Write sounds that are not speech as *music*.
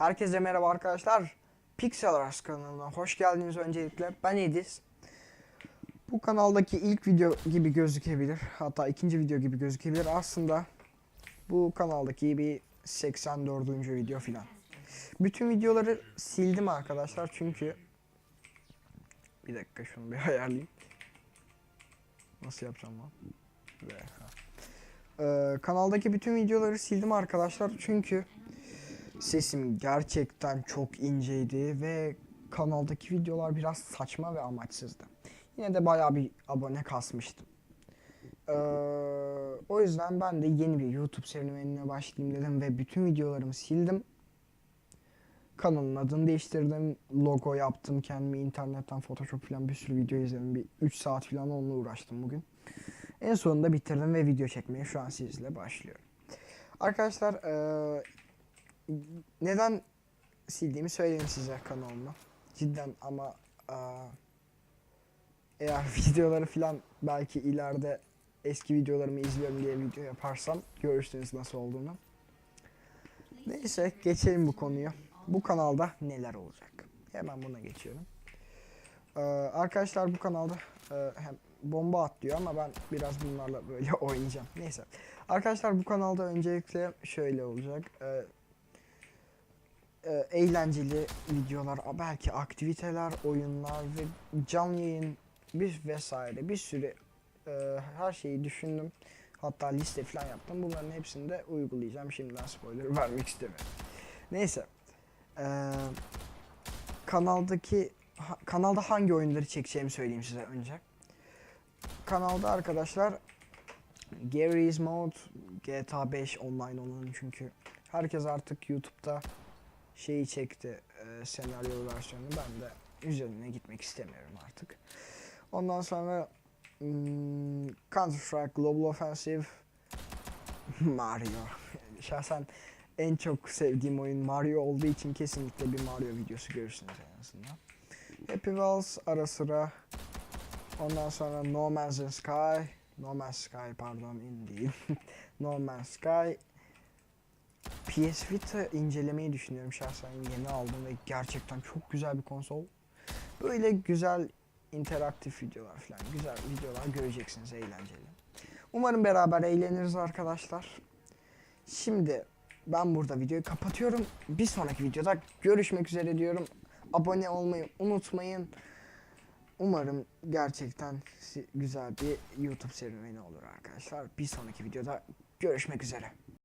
Herkese merhaba arkadaşlar. Pixel Rush kanalına hoş geldiniz öncelikle. Ben Edis. Bu kanaldaki ilk video gibi gözükebilir. Hatta ikinci video gibi gözükebilir. Aslında bu kanaldaki bir 84. video filan. Bütün videoları sildim arkadaşlar çünkü bir dakika şunu bir *laughs* ayarlayayım. Nasıl yapacağım lan? Ee, kanaldaki bütün videoları sildim arkadaşlar çünkü sesim gerçekten çok inceydi ve kanaldaki videolar biraz saçma ve amaçsızdı. Yine de bayağı bir abone kasmıştım. Ee, o yüzden ben de yeni bir YouTube serüvenine başlayayım dedim ve bütün videolarımı sildim. Kanalın adını değiştirdim, logo yaptım, kendime internetten Photoshop falan bir sürü video izledim. Bir 3 saat falan onunla uğraştım bugün. En sonunda bitirdim ve video çekmeye şu an sizle başlıyorum. Arkadaşlar eee, neden sildiğimi söyleyeyim size kanalımı. Cidden ama eee, eğer *laughs* videoları falan belki ileride eski videolarımı izliyorum diye video yaparsam görürsünüz nasıl olduğunu. Neyse geçelim bu konuya. Bu kanalda neler olacak? Hemen buna geçiyorum. Ee, arkadaşlar bu kanalda e, hem bomba atlıyor ama ben biraz bunlarla böyle *laughs* oynayacağım. Neyse. Arkadaşlar bu kanalda öncelikle şöyle olacak. Ee, e, eğlenceli videolar, belki aktiviteler, oyunlar ve canlı yayın bir vesaire bir sürü e, her şeyi düşündüm. Hatta liste falan yaptım. Bunların hepsini de uygulayacağım. Şimdiden spoiler *laughs* vermek istemiyorum. Neyse. Ee, kanaldaki ha- kanalda hangi oyunları çekeceğimi söyleyeyim size önce. Kanalda arkadaşlar Gary's Mode GTA 5 online olanı çünkü herkes artık YouTube'da şeyi çekti e, senaryo versiyonu ben de üzerine gitmek istemiyorum artık. Ondan sonra hmm, Counter Strike Global Offensive *laughs* Mario. Şahsen en çok sevdiğim oyun Mario olduğu için kesinlikle bir Mario videosu görürsünüz en azından. Happy Wheels ara sıra. Ondan sonra No Man's Sky. No Man's Sky pardon in değil. *laughs* no Man's Sky. PS Vita incelemeyi düşünüyorum şahsen yeni aldım ve gerçekten çok güzel bir konsol. Böyle güzel interaktif videolar falan güzel videolar göreceksiniz eğlenceli. Umarım beraber eğleniriz arkadaşlar. Şimdi ben burada videoyu kapatıyorum. Bir sonraki videoda görüşmek üzere diyorum. Abone olmayı unutmayın. Umarım gerçekten güzel bir YouTube serüveni olur arkadaşlar. Bir sonraki videoda görüşmek üzere.